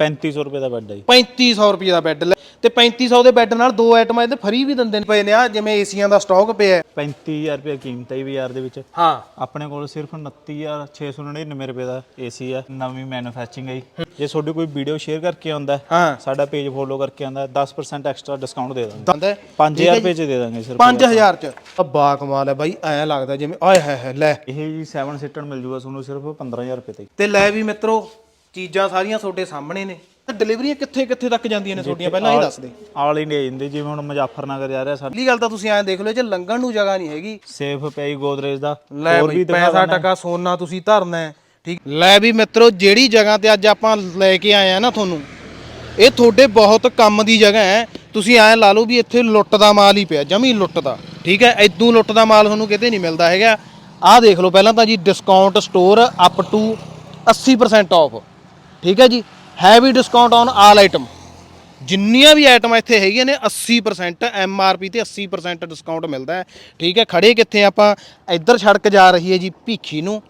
3500 ਰੁਪਏ ਦਾ ਬੈੱਡ ਹੈ ਜੀ। 3500 ਰੁਪਏ ਦਾ ਬੈੱਡ ਤੇ 3500 ਦੇ ਬੈੱਡ ਨਾਲ ਦੋ ਆਈਟਮਾਂ ਇਹਦੇ ਫਰੀ ਵੀ ਦਿੰਦੇ ਨੇ। ਪਏ ਨੇ ਆ ਜਿਵੇਂ ਏਸੀਆਂ ਦਾ ਸਟਾਕ ਪਿਆ ਹੈ। 35000 ਰੁਪਏ ਕੀਮਤ ਹੈ ਜੀ ਬਾਜ਼ਾਰ ਦੇ ਵਿੱਚ। ਹਾਂ। ਆਪਣੇ ਕੋਲ ਸਿਰਫ 29699 ਰੁਪਏ ਦਾ ਏਸੀ ਹੈ ਨਵੀਂ ਮੈਨੂਫੈਕਚਰਿੰਗ ਹੈ ਜੀ। ਜੇ ਤੁਹਾਡੀ ਕੋਈ ਵੀਡੀਓ ਸ਼ੇਅਰ ਕਰਕੇ ਆਉਂਦਾ ਹੈ, ਹਾਂ। ਸਾਡਾ ਪੇਜ ਫੋਲੋ ਕਰਕੇ ਆਉਂਦਾ ਹੈ, 10% ਐਕਸਟਰਾ ਡਿਸਕਾਊਂਟ ਦੇ ਦਾਂਗੇ। ਦੰਦ ਹੈ 5000 ਰੁਪਏ ਚ ਦੇ ਦਾਂਗੇ ਸਿਰਫ। 5000 ਚ। ਆ ਬਾ ਕਮਾਲ ਹੈ ਬਾਈ ਐ ਲੱਗਦਾ ਜਿਵੇਂ ਆਏ ਹੈ ਹੈ ਲੈ। ਇਹ ਜੀ 7 ਸੀਟਰ ਮਿਲ ਜੂਗਾ ਤੁਹਾਨੂੰ ਸਿਰਫ 15000 ਰੁਪਏ ਤੇ। ਤੇ ਲੈ ਵੀ ਮਿੱਤਰੋ ਚੀਜ਼ਾਂ ਸਾਰੀਆਂ ਤੁਹਾਡੇ ਸਾਹਮਣੇ ਨੇ। ਤੇ ਡਿਲੀਵਰੀਆਂ ਕਿੱਥੇ ਕਿੱਥੇ ਤੱਕ ਜਾਂਦੀਆਂ ਨੇ ਤੁਹਾਡੀਆਂ? ਪਹਿਲਾਂ ਇਹ ਦੱਸ ਦੇ। ਆਲ ਇੰਡੀਆ ਜਾਂਦੇ ਜਿਵੇਂ ਹੁਣ ਮੁਜ਼ੱਫਰਨਗਰ ਜਾ ਰਿਹਾ ਸਾਡਾ। ਪਹਿਲੀ ਗੱਲ ਤਾਂ ਤੁਸੀਂ ਐਂ ਦੇਖ ਲਓ ਜੇ ਲੰਘਣ ਨੂੰ ਜਗ੍ਹਾ ਨਹੀਂ ਹੈਗੀ। ਸੇਫ ਪਈ ਗੋਦਰੇਜ ਦਾ ਲੈ ਬਈ ਪੈਸਾ ਟਕਾ ਸੋਨਾ ਤੁਸੀਂ ਧਰਨਾ ਹੈ ਠੀਕ? ਲੈ ਵੀ ਮਿੱਤਰੋ ਜਿਹੜੀ ਜਗ੍ਹਾ ਤੇ ਅੱਜ ਆਪਾਂ ਲੈ ਕੇ ਆਏ ਆ ਨਾ ਤੁਹਾਨੂੰ ਇਹ ਤੁਹਾਡੇ ਬਹੁਤ ਕੰਮ ਦੀ ਜਗ੍ਹਾ ਹੈ। ਤੁਸੀਂ ਐਂ ਲਾ ਲਓ ਵੀ ਇੱਥੇ ਲੁੱਟ ਦਾ ਮਾਲ ਹੀ ਪਿਆ ਜਮੀ ਲੁੱਟ ਦਾ ਠੀਕ ਹੈ? ਇਦੋਂ ਲੁੱਟ ਦਾ ਮਾਲ ਤੁਹਾਨੂੰ ਕਿਤੇ ਨਹੀਂ ਮਿਲਦਾ ਹੈਗਾ। ਆਹ ਦੇਖ ਲਓ ਪਹਿਲਾਂ ਤਾਂ ਜੀ discount store up to 80% off ਠੀਕ ਹੈ ਜੀ heavy discount on all item ਜਿੰਨੀਆਂ ਵੀ ਆਈਟਮਾਂ ਇੱਥੇ ਹੈਗੀਆਂ ਨੇ 80% ਪੀ ਤੇ 80% ਡਿਸਕਾਊਂਟ ਮਿਲਦਾ ਹੈ। ਠੀਕ ਹੈ, ਖੜੇ ਕਿੱਥੇ ਆਪਾਂ? ਇੱਧਰ ਸੜਕ ਜਾ ਰਹੀ ਹੈ ਜੀ, ਭੀਖੀ ਨੂੰ।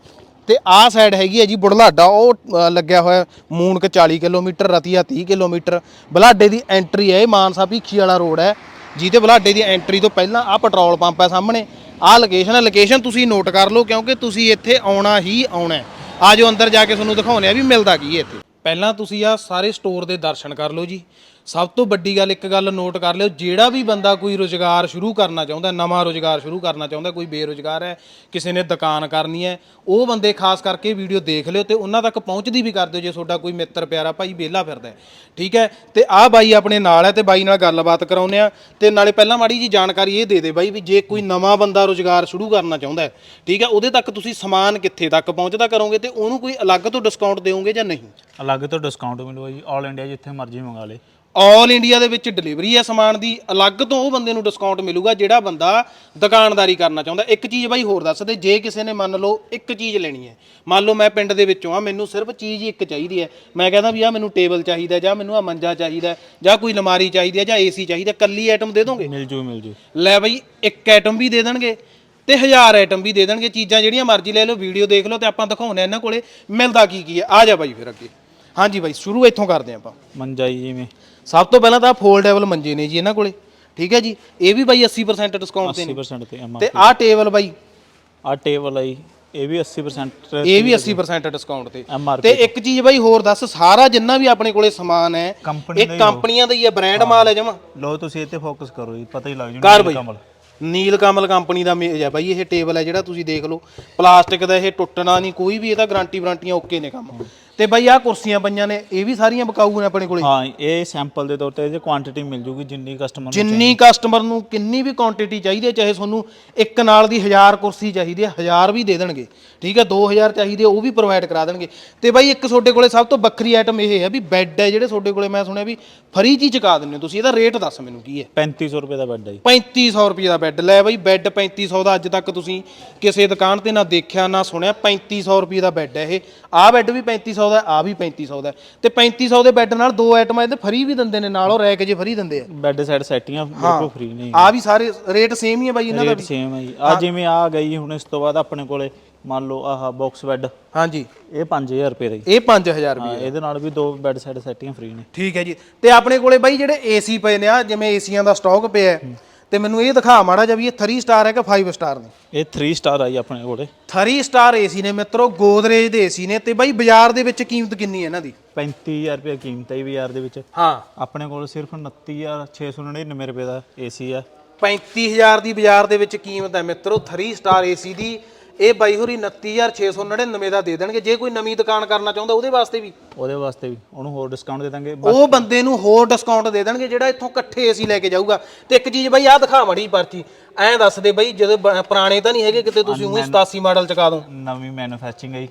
ਤੇ ਆਹ ਸਾਈਡ ਹੈਗੀ ਹੈ ਜੀ ਬੁੜਲਾਡਾ ਉਹ ਲੱਗਿਆ ਹੋਇਆ ਮੂਨਕ 40 ਕਿਲੋਮੀਟਰ, ਰਤੀਆ 30 ਕਿਲੋਮੀਟਰ। ਬੁਢਲਾਡੇ ਦੀ ਐਂਟਰੀ ਹੈ, ਇਹ ਮਾਨਸਾ ਭੀਖੀ ਵਾਲਾ ਰੋਡ ਹੈ। ਜਿਹਦੇ ਬੁਲਾਡੇ ਦੀ ਐਂਟਰੀ ਤੋਂ ਪਹਿਲਾਂ ਆਹ ਪੈਟਰੋਲ ਪੰਪ ਹੈ ਸਾਹਮਣੇ। ਆਹ ਲੋਕੇਸ਼ਨ ਹੈ ਲੋਕੇਸ਼ਨ ਤੁਸੀਂ ਨੋਟ ਕਰ ਲਓ, ਕਿਉਂਕਿ ਤੁਸੀਂ ਇੱਥੇ ਆਉਣਾ ਹੀ ਆਉਣਾ ਹੈ। ਆਜੋ ਅੰਦਰ ਜਾ ਕੇ ਤੁਹਾਨੂੰ ਦਿਖਾਉਂਦੇ ਆ ਵੀ ਮਿਲਦਾ ਕੀ ਹੈ ਇੱਥੇ। ਪਹਿਲਾਂ ਤੁਸੀਂ ਆ ਸਾਰੇ ਸਟੋਰ ਦੇ ਦਰਸ਼ਨ ਕਰ ਲਓ ਜੀ। ਸਭ ਤੋਂ ਵੱਡੀ ਗੱਲ ਇੱਕ ਗੱਲ ਨੋਟ ਕਰ ਲਿਓ, ਜਿਹੜਾ ਵੀ ਬੰਦਾ ਕੋਈ ਰੋਜ਼ਗਾਰ ਸ਼ੁਰੂ ਕਰਨਾ ਚਾਹੁੰਦਾ ਨਵਾਂ ਰੋਜ਼ਗਾਰ ਸ਼ੁਰੂ ਕਰਨਾ ਚਾਹੁੰਦਾ ਕੋਈ ਬੇਰੋਜ਼ਗਾਰ ਹੈ, ਕਿਸੇ ਨੇ ਦੁਕਾਨ ਕਰਨੀ ਹੈ, ਉਹ ਬੰਦੇ ਖਾਸ ਕਰਕੇ ਵੀਡੀਓ ਦੇਖ ਲਿਓ ਤੇ ਉਹਨਾਂ ਤੱਕ ਪਹੁੰਚਦੀ ਵੀ ਕਰ ਦਿਓ ਜੇ ਤੁਹਾਡਾ ਕੋਈ ਮਿੱਤਰ ਪਿਆਰਾ ਭਾਈ ਵਿਹਲਾ ਫਿਰਦਾ ਠੀਕ ਹੈ? ਤੇ ਆਹ ਬਾਈ ਆਪਣੇ ਨਾਲ ਹੈ ਤੇ ਬਾਈ ਨਾਲ ਗੱਲਬਾਤ ਕਰਾਉਂਦੇ ਆ ਤੇ ਨਾਲੇ ਪਹਿਲਾਂ ਮਾੜੀ ਜੀ ਜਾਣਕਾਰੀ ਇਹ ਦੇ ਦੇ ਬਾਈ ਵੀ ਜੇ ਕੋਈ ਨਵਾਂ ਬੰਦਾ ਰੋਜ਼ਗਾਰ ਸ਼ੁਰੂ ਕਰਨਾ ਚਾਹੁੰਦਾ ਹੈ, ਠੀਕ ਹੈ? ਉਹਦੇ ਤੱਕ ਤੁਸੀਂ ਸਮਾਨ ਕਿੱਥੇ ਤੱਕ ਪਹੁੰਚਦਾ ਕਰੋਗੇ ਤੇ ਉਹਨੂੰ ਕੋਈ ਅਲੱਗ ਤੋਂ ਡਿਸਕਾਊਂਟ ਦਿਓਗੇ ਜਾਂ ਨਹੀਂ? ਅਲੱਗ ਤੋਂ ਡਿਸਕਾਊਂਟ ਮਿਲੂਗਾ ਜੀ ਆਲ ਇੰਡੀਆ ਜਿੱਥੇ ਮਰਜ਼ੀ ਮੰਗਾ ਲੇ। ਆਲ ਇੰਡੀਆ ਦੇ ਵਿੱਚ ਡਿਲੀਵਰੀ ਹੈ ਸਮਾਨ ਦੀ ਅਲੱਗ ਤੋਂ ਉਹ ਬੰਦੇ ਨੂੰ ਡਿਸਕਾਊਂਟ ਮਿਲੂਗਾ ਜਿਹੜਾ ਬੰਦਾ ਦੁਕਾਨਦਾਰੀ ਕਰਨਾ ਚਾਹੁੰਦਾ। ਇੱਕ ਚੀਜ਼ ਬਾਈ ਹੋਰ ਦੱਸ ਦੇ ਜੇ ਕਿਸੇ ਨੇ ਮੰਨ ਲਓ ਇੱਕ ਚੀਜ਼ ਲੈਣੀ ਹੈ ਮੰਨ ਲਓ ਮੈਂ ਪਿੰਡ ਦੇ ਵਿੱਚੋਂ ਆ ਮੈਨੂੰ ਸਿਰਫ ਚੀਜ਼ ਹੀ ਇੱਕ ਚਾਹੀਦੀ ਹੈ। ਮੈਂ ਕਹਿੰਦਾ ਵੀ ਆ ਮੈਨੂੰ ਟੇਬਲ ਚਾਹੀਦਾ ਜਾਂ ਮੈਨੂੰ ਆ ਮੰਜਾ ਚਾਹੀਦਾ ਜਾਂ ਕੋਈ ਅਲਮਾਰੀ ਚਾਹੀਦੀ ਹੈ ਜਾਂ ਏਸੀ ਚਾਹੀਦਾ ਕੱਲੀ ਆਈਟਮ ਦੇ ਦੋਗੇ? ਮਿਲ ਜੂ ਮਿਲ ਜੂ। ਲੈ ਬਈ ਇੱਕ ਆਈਟਮ ਵੀ ਦੇ ਦੇਣਗੇ ਤੇ ਹਜ਼ਾਰ ਆਈਟਮ ਵੀ ਦੇ ਦੇਣਗੇ। ਚੀਜ਼ਾਂ ਜਿਹੜੀਆਂ ਮਰਜ਼ੀ ਲੈ ਲਓ ਵੀਡੀਓ ਦੇਖ ਲਓ ਤੇ ਆਪਾਂ ਦਿਖਾਉਂਦੇ ਆ ਇਹਨਾਂ ਕੋਲੇ ਮਿਲਦਾ ਕੀ ਕੀ ਹੈ। ਆ ਜਾ ਬਾਈ ਫਿਰ ਅੱਗੇ। ਹਾਂਜੀ ਬਾਈ ਸ਼ੁਰੂ ਇੱਥੋਂ ਕਰਦੇ ਆਪਾਂ। ਮੰਜਾ ਜੀ ਜਿਵੇਂ। ਸਭ ਤੋਂ ਪਹਿਲਾਂ ਤਾਂ ਫੋਲਡੇਬਲ ਮੰਜੇ ਨੇ ਜੀ ਇਹਨਾਂ ਕੋਲੇ ਠੀਕ ਹੈ ਜੀ? ਇਹ ਵੀ ਬਾਈ 80% ਡਿਸਕਾਊਂਟ ਤੇ ਨੇ। 80% ਤੇ ਆਹ ਟੇਬਲ ਬਾਈ। ਆ ਟੇਬਲ ਆਈ ਇਹ ਵੀ 80% ਇਹ ਵੀ 80% ਡਿਸਕਾਊਂਟ ਤੇ। ਤੇ ਇੱਕ ਚੀਜ਼ ਬਾਈ ਹੋਰ ਦੱਸ ਸਾਰਾ ਜਿੰਨਾ ਵੀ ਆਪਣੇ ਕੋਲੇ ਸਮਾਨ ਹੈ ਇਹ ਕੰਪਨੀਆਂ ਦਾ ਹੀ ਹੈ ਬ੍ਰਾਂਡ ਮਾਲ ਹੈ ਜਮਾ। ਲੋ ਤੁਸੀਂ ਇੱਥੇ ਫੋਕਸ ਕਰੋ ਜੀ ਪਤਾ ਹੀ ਲੱਗ ਜੂ ਕਰ ਬਈ। ਕਮਲ। ਨੀਲ ਕਮਲ ਕੰਪਨੀ ਦਾ ਮੇਜ਼ ਹੈ ਬਾਈ ਇਹ ਟੇਬਲ ਹੈ ਜਿਹੜਾ ਤੁਸੀਂ ਦੇਖ ਲਓ। ਪਲਾਸਟਿਕ ਦਾ ਇਹ ਟੁੱਟਣਾ ਨਹੀਂ ਕੋਈ ਵੀ ਇਹਦਾ ਗਾਰੰਟੀ ਵਾਰੰਟੀਆਂ ਓਕੇ ਨੇ ਕੰਮ। ਤੇ ਬਾਈ ਆਹ ਕੁਰਸੀਆਂ ਪਈਆਂ ਨੇ ਇਹ ਵੀ ਸਾਰੀਆਂ ਬਕਾਊ ਨੇ ਆਪਣੇ ਕੋਲੇ? ਹਾਂ ਇਹ ਸੈਂਪਲ ਦੇ ਤੌਰ ਤੇ ਇਹਦੀ ਕੁਆਂਟੀਟੀ ਮਿਲ ਜੂਗੀ ਜਿੰਨੀ ਕਸਟਮਰ ਨੂੰ ਜਿੰਨੀ ਕਸਟਮਰ ਨੂੰ ਕਿੰਨੀ ਵੀ ਕੁਆਂਟੀਟੀ ਚਾਹੀਦੀ ਹੈ ਚਾਹੇ ਤੁਹਾਨੂੰ ਇੱਕ ਨਾਲ ਦੀ 1000 ਕੁਰਸੀ ਚਾਹੀਦੀ ਹੈ 1000 ਵੀ ਦੇ ਦੇਣਗੇ ਠੀਕ ਹੈ 2000 ਚਾਹੀਦੀ ਹੈ ਉਹ ਵੀ ਪ੍ਰੋਵਾਈਡ ਕਰਾ ਦੇਣਗੇ। ਤੇ ਬਾਈ ਇੱਕ ਤੁਹਾਡੇ ਕੋਲੇ ਸਭ ਤੋਂ ਵੱਖਰੀ ਆਈਟਮ ਇਹ ਹੈ ਵੀ ਬੈੱਡ ਹੈ ਜਿਹੜੇ ਤੁਹਾਡੇ ਕੋਲੇ ਮੈਂ ਸੁਣਿਆ ਵੀ ਫਰੀ ਚ ਹੀ ਚੁਕਾ ਦਿੰਦੇ ਹੋ ਤੁਸੀਂ ਇਹਦਾ ਰੇਟ ਦੱਸ ਮੈਨੂੰ ਕੀ ਹੈ? 3500 ਰੁਪਏ ਦਾ ਬੈੱਡ ਹੈ ਜੀ। 3500 ਰੁਪਏ ਦਾ ਬੈੱਡ ਲੈ ਬਾਈ ਬੈੱਡ 3500 ਦਾ ਅੱਜ ਤੱਕ ਤੁਸੀਂ ਕਿਸੇ ਦੁਕਾਨ ਤੇ ਨਾ ਦੇਖਿਆ ਨਾ ਸੁਣਿਆ 3500 ਰੁਪਏ ਦਾ ਬੈੱਡ ਹੈ ਇਹ। ਆਹ ਬੈੱਡ ਵੀ 3500 ਦਾ ਆਹ ਵੀ 3500 ਦਾ ਤੇ 3500 ਦੇ ਬੈੱਡ ਨਾਲ ਦੋ ਆਈਟਮਾਂ ਇਹਦੇ ਫਰੀ ਵੀ ਦਿੰਦੇ ਨੇ ਨਾਲ ਉਹ ਰੈਕ ਜੇ ਫਰੀ ਦਿੰਦੇ ਆ। ਬੈੱਡ ਸਾਈਡ ਸੈਟਿੰਗਾਂ ਬਿਲਕੁਲ ਫ੍ਰੀ ਨੇ ਆ ਵੀ ਸਾਰੇ ਰੇਟ ਸੇਮ ਹੀ ਹੈ ਬਾਈ ਇਹਨਾਂ ਦਾ ਰੇਟ ਸੇਮ ਹੈ ਜੀ। ਆ ਜਿਵੇਂ ਆ ਗਈ ਹੁਣ ਇਸ ਤੋਂ ਬਾਅਦ ਆਪਣੇ ਕੋਲੇ ਮੰਨ ਲਓ ਆਹ ਬਾਕਸ ਬੈੱਡ ਹਾਂਜੀ। ਇਹ 5000 ਰੁਪਏ ਦਾ ਜੀ। ਇਹ 5000 ਰੁਪਏ ਇਹਦੇ ਨਾਲ ਵੀ ਦੋ ਬੈੱਡ ਸਾਈਡ ਸੈਟਿੰਗਾਂ ਫ੍ਰੀ ਨੇ। ਠੀਕ ਹੈ ਜੀ। ਤੇ ਆਪਣੇ ਕੋਲੇ ਬਾਈ ਜਿਹੜੇ ਏਸੀ ਪਏ ਨੇ ਆ ਜਿਵੇਂ ਏਸੀਆਂ ਦਾ ਸਟਾਕ ਪਿਆ ਹੈ, ਤੇ ਮੈਨੂੰ ਇਹ ਦਿਖਾ ਮਾੜਾ ਜਿਹਾ ਵੀ ਇਹ 3 ਸਟਾਰ ਹੈ ਕਿ 5 ਸਟਾਰ ਨੇ? ਇਹ 3 ਸਟਾਰ ਆਈ ਆਪਣੇ ਕੋਲੇ। 3 ਸਟਾਰ ਏਸੀ ਨੇ ਮਿੱਤਰੋ ਗੋਦਰੇਜ ਦੇ ਏਸੀ ਨੇ ਤੇ ਬਾਈ ਬਾਜ਼ਾਰ ਦੇ ਵਿੱਚ ਕੀਮਤ ਕਿੰਨੀ ਹੈ ਇਹਨਾਂ ਦੀ? 35000 ਰੁਪਏ ਕੀਮਤ ਹੈ ਬਾਜ਼ਾਰ ਦੇ ਵਿੱਚ। ਹਾਂ। ਆਪਣੇ ਕੋਲ ਸਿਰਫ 29699 ਰੁਪਏ ਦਾ ਏਸੀ ਆ 35000 ਦੀ ਬਾਜ਼ਾਰ ਦੇ ਵਿੱਚ ਕੀਮਤ ਹੈ ਮਿੱਤਰੋ 3 ਸਟਾਰ ਏਸੀ ਦੀ। ਇਹ ਬਾਈ ਹੋਰੀ 29699 ਦਾ ਦੇ ਦੇਣਗੇ। ਜੇ ਕੋਈ ਨਵੀਂ ਦੁਕਾਨ ਕਰਨਾ ਚਾਹੁੰਦਾ ਉਹਦੇ ਵਾਸਤੇ ਵੀ। ਉਹਦੇ ਵਾਸਤੇ ਵੀ। ਉਹਨੂੰ ਹੋਰ ਡਿਸਕਾਊਂਟ ਦੇ ਦਾਂਗੇ। ਉਹ ਬੰਦੇ ਨੂੰ ਹੋਰ ਡਿਸਕਾਊਂਟ ਦੇ ਦੇਣਗੇ ਜਿਹੜਾ ਇੱਥੋਂ ਇਕੱਠੇ ਏਸੀ ਲੈ ਕੇ ਜਾਊਗਾ। ਤੇ ਇੱਕ ਚੀਜ਼ ਬਾਈ ਆਹ ਦਿਖਾ ਮੜੀ ਪਰਚੀ। ਐਂ ਦੱਸ ਦੇ ਬਾਈ ਜਦੋਂ ਬ- ਪੁਰਾਣੇ ਤਾਂ ਨਹੀਂ ਹੈਗੇ ਕਿਤੇ ਤੁਸੀਂ ਉਹੀ 87 ਮਾਡਲ ਚਕਾ ਦੋ। ਨਵੀਂ ਮੈਨੂਫੈਕਚਰਿੰਗ ਹੈ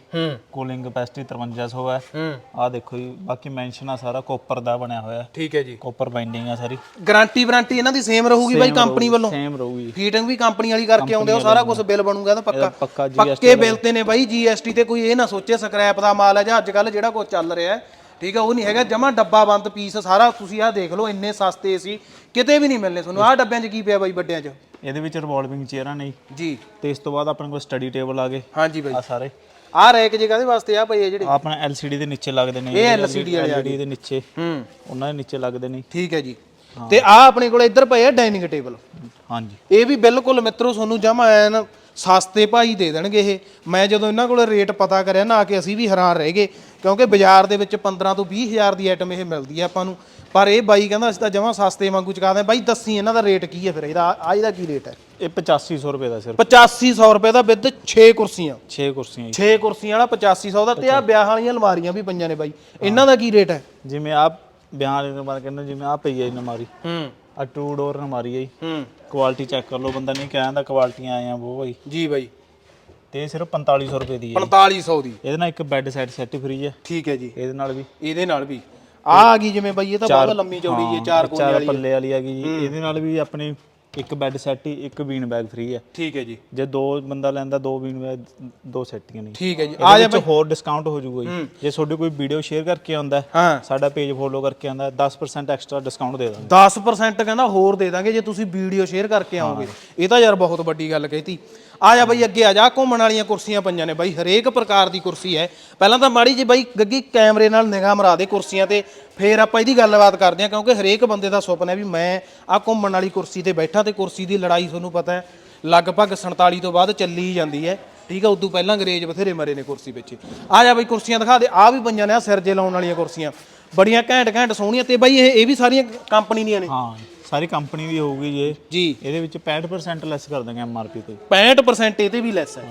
ਕੂਲਿੰਗ ਕਪੈਸਿਟੀ 5300 ਹੈ। ਹੂੰ। ਆਹ ਦੇਖੋ ਜੀ ਬਾਕੀ ਮੈਂਸ਼ਨ ਆ ਸਾਰਾ ਕੋਪਰ ਦਾ ਬਣਿਆ ਹੋਇਆ। ਠੀਕ ਹੈ ਜੀ। ਕੋਪਰ ਬਾਈਂਡਿੰਗ ਆ ਸਾਰੀ। ਗਾਰੰਟੀ ਵਾਰੰਟੀ ਇਹਨਾਂ ਦੀ ਸੇਮ ਰਹੂਗੀ ਬਾਈ ਕੰਪਨੀ ਵੱਲੋਂ? ਸੇਮ ਰਹੂਗੀ ਫੀਟਿੰਗ ਵੀ ਕੰਪਨੀ ਵਾਲੀ ਕਰਕੇ ਆਉਂਦੇ ਹੋ ਸਾਰਾ ਕੁਝ ਬਿੱਲ ਬਣੂਗਾ ਤਾਂ ਪੱਕਾ। ਪੱਕੇ ਬਿੱਲ ਤੇ ਨੇ ਬਾਈ ਜੀਐਸਟੀ ਤੇ ਕੋਈ ਇਹ ਨਾ ਸੋਚੇ ਸਕ੍ਰੈਪ ਦਾ ਮਾਲ ਹੈ ਜਾਂ ਅੱਜ ਕੱਲ ਜਿਹੜਾ ਕੁਝ ਚੱਲ ਰਿਹਾ ਹੈ। ਠੀਕ ਹੈ ਉਹ ਨਹੀਂ ਹੈਗਾ ਜਮਾ ਡੱਬਾ ਬੰਦ ਪੀਸ ਸਾਰਾ ਤੁਸੀਂ ਆਹ ਦੇਖ ਲਓ ਇੰਨੇ ਸਸਤੇ ਸੀ ਕਿਤੇ ਵੀ ਨਹੀਂ ਮਿਲਨੇ ਤੁਹਾਨੂੰ। ਆਹ ਡੱਬਿਆਂ 'ਚ ਕੀ ਪਿਆ ਬਾਈ ਵੱਡਿਆਂ 'ਚ? ਇਹਦੇ ਵਿੱਚ ਰਿਵੋਲਵਿੰਗ ਚੇਅਰਾਂ ਨੇ ਜੀ। ਤੇ ਇਸ ਤੋਂ ਬਾਅਦ ਆਪਣੇ ਕੋਲ ਸਟੱਡੀ ਟੇਬਲ ਆ ਗਏ। ਹਾਂਜੀ ਬਾਈ। ਆ ਸਾਰੇ। ਆਹ ਰੈਕ ਜੇ ਕਾਦੇ ਵਾਸਤੇ ਆ ਪਏ ਆ ਜਿਹੜੇ? ਆਪਣਾ LCD ਦੇ ਨੀਚੇ ਲੱਗਦੇ ਨੇ। ਇਹ LCD ਵਾਲੇ ਆ LCD ਦੇ ਨੀਚੇ। ਹੂੰ। ਉਹਨਾਂ ਦੇ ਨੀਚੇ ਲੱਗਦੇ ਨੇ। ਠੀਕ ਹੈ ਜੀ। ਤੇ ਆ ਆਪਣੇ ਕੋਲ ਇੱਧਰ ਪਏ ਆ ਡਾਈਨਿੰਗ ਟੇਬਲ ਹਾਂਜੀ। ਇਹ ਵੀ ਬਿਲਕੁਲ ਮਿੱਤਰੋ ਤੁਹਾਨੂੰ ਜਮਾ ਐਨ ਸਸਤੇ ਭਾਈ ਦੇ ਦੇਣਗੇ ਇਹ। ਮੈਂ ਜਦੋਂ ਇਹਨਾਂ ਕੋਲ ਰੇਟ ਪਤਾ ਕਰਿਆ ਨਾ ਕਿ ਅਸੀਂ ਵੀ ਹੈਰਾਨ ਰਹਿ ਗਏ। ਕਿਉਂਕਿ ਬਾਜ਼ਾਰ ਦੇ ਵਿੱਚ 15 ਤੋਂ 20 ਹਜ਼ਾਰ ਦੀ ਆਈਟਮ ਇਹ ਮਿਲਦੀ ਹੈ ਆਪਾਂ ਨੂੰ। ਪਰ ਇਹ ਬਾਈ ਕਹਿੰਦਾ ਅਸੀਂ ਤਾਂ ਜਮਾ ਸਸਤੇ ਵਾਂਗੂ ਚੁਕਾਦੇ ਬਾਈ ਦੱਸੀ ਇਹਨਾਂ ਦਾ ਰੇਟ ਕੀ ਹੈ ਫਿਰ? ਇਹਦਾ ਆ ਇਹਦਾ ਕੀ ਰੇਟ ਹੈ? ਇਹ 8500 ਰੁਪਏ ਦਾ ਸਿਰਫ। 8500 ਰੁਪਏ ਦਾ ਵਿਦ 6 ਕੁਰਸੀਆਂ। 6 ਕੁਰਸੀਆਂ ਜੀ। 6 ਕੁਰਸੀਆਂ ਵਾਲਾ 8500 ਦਾ ਤੇ ਆ ਵਿਆਹ ਵਾਲੀਆਂ ਅਲਮਾਰੀਆਂ ਵੀ ਪਈਆਂ ਨੇ ਬਾਈ। ਇਹਨਾਂ ਦਾ ਕੀ ਰੇਟ ਹੈ? ਜਿਵੇਂ ਆਪ ਵਿਆਹ ਵਾਲੇ ਨੰਬਰ ਕਹਿੰਦੇ ਜਿਵੇਂ ਆ ਪਈ ਹੈ ਜੀ ਨਮਾਰੀ ਹੂੰ। ਆ ਟੂ ਡੋਰ ਨਮਾਰੀ ਹੈ ਹੂੰ। ਕੁਆਲਿਟੀ ਚੈੱਕ ਕਰ ਲਓ ਬੰਦਾ ਨਹੀਂ ਕਹਿੰਦਾ ਕੁਆਲਿਟੀਆਂ ਆਈਆਂ ਉਹ ਭਾਈ ਜੀ ਬਾਈ। ਤੇ ਸਿਰਫ 4500 ਰੁਪਏ ਦੀ ਹੈ 4500 ਦੀ। ਇਹਦੇ ਨਾਲ ਇੱਕ ਬੈੱਡ ਸੈਟ ਸੈੱਟ ਫ੍ਰੀ ਹੈ। ਠੀਕ ਹੈ ਜੀ। ਇਹਦੇ ਨਾਲ ਵੀ। ਇਹਦੇ ਨਾਲ ਵੀ। ਆ ਆ ਗਈ ਜਿਵੇਂ ਬਾਈ ਇਹ ਤਾਂ ਬਹੁਤ ਲੰਮੀ ਚੌੜੀ ਹੈ ਚਾਰ ਕੋਨੇ ਚਾਰ ਵਾਲੀ। ਪੱਲੇ ਵਾਲੀ ਹੈਗੀ ਜੀ। ਇਹਦੇ ਨਾਲ ਵੀ ਆਪਣੀ ਇੱਕ ਬੈੱਡ ਸੈਟ ਹੀ ਇੱਕ ਬੀਨ ਬੈਗ ਫ੍ਰੀ ਹੈ। ਠੀਕ ਹੈ ਜੀ। ਜੇ ਦੋ ਬੰਦਾ ਲੈਂਦਾ ਦੋ ਬੀਨ ਬੈਗ ਦੋ ਸੈਟੀਆਂ ਨਹੀਂ। ਠੀਕ ਹੈ ਜੀ। ਆ ਜਾ ਹੋਰ ਡਿਸਕਾਊਂਟ ਹੋ ਜਾਊਗਾ ਜੀ। ਜੇ ਤੁਹਾਡੀ ਕੋਈ ਵੀਡੀਓ ਸ਼ੇਅਰ ਕਰਕੇ ਆਉਂਦਾ ਸਾਡਾ ਪੇਜ ਫੋਲੋ ਕਰਕੇ ਆਉਂਦਾ ਹੈ, 10% ਐਕਸਟਰਾ ਡਿਸਕਾਊਂਟ ਦੇ ਦਾਂਗੇ। 10% ਕਹਿੰਦਾ ਹੋਰ ਦੇ ਦਾਂਗੇ ਜੇ ਤੁਸੀਂ ਵੀਡੀਓ ਸ਼ੇਅਰ ਕਰਕੇ ਆਓਗੇ। ਇਹ ਤਾਂ ਯਾਰ ਬਹੁਤ ਵੱਡੀ ਗੱਲ ਕਹਿਤੀ। ਆ ਜਾ ਬਈ ਅੱਗੇ ਆ ਜਾ ਘੁੰਮਣ ਵਾਲੀਆਂ ਕੁਰਸੀਆਂ ਪਈਆਂ ਨੇ ਬਾਈ, ਹਰੇਕ ਪ੍ਰਕਾਰ ਦੀ ਕੁਰਸੀ ਹੈ। ਪਹਿਲਾਂ ਤਾਂ ਮਾੜੀ ਜੀ ਬਾਈ ਗੱਗੀ ਕੈਮਰੇ ਨਾਲ ਨਿਗਾਹ ਮਰਾ ਦੇ ਕੁਰਸੀਆਂ ਤੇ, ਫੇਰ ਆਪਾਂ ਇਹਦੀ ਗੱਲਬਾਤ ਕਰਦੇ ਹਾਂ, ਕਿਉਂਕਿ ਹਰੇਕ ਬੰਦੇ ਦਾ ਸੁਪਨਾ ਹੈ ਵੀ ਮੈਂ ਆ ਘੁੰਮਣ ਵਾਲੀ ਕੁਰਸੀ ਤੇ ਬੈਠਾ ਤੇ ਕੁਰਸੀ ਦੀ ਲੜਾਈ ਤੁਹਾਨੂੰ ਪਤਾ ਹੈ, ਲਗਭਗ 47 ਤੋਂ ਬਾਅਦ ਚੱਲੀ ਹੀ ਜਾਂਦੀ ਹੈ। ਠੀਕ ਹੈ ਉਦੋਂ ਪਹਿਲਾਂ ਅੰਗਰੇਜ਼ ਬਥੇਰੇ ਮਰੇ ਨੇ ਕੁਰਸੀ ਪਿੱਛੇ। ਆ ਜਾ ਬਈ ਕੁਰਸੀਆਂ ਦਿਖਾ ਦੇ ਆ ਵੀ ਪਈਆਂ ਨੇ ਆ ਸਿਰ ਜੇ ਲਾਉਣ ਵਾਲੀਆਂ ਕੁਰਸੀਆਂ। ਬੜੀਆਂ ਘੈਂਟ ਘੈਂਟ ਸੋਹਣੀਆਂ, ਤੇ ਬਾਈ ਇਹ ਇਹ ਵੀ ਸਾਰੀਆਂ ਕੰਪਨੀ ਦੀਆਂ ਨੇ? ਹਾਂ। ਸਾਰੀ ਕੰਪਨੀ ਦੀ ਹੋਊਗੀ ਜੇ ਜੀ। ਇਹਦੇ ਵਿੱਚ 65% ਲੈਸ ਕਰ ਦਾਂਗੇ ਐਮਆਰਪੀ ਤੇ 65% ਇਹ ਤੇ ਵੀ ਲੈਸ ਹੈ।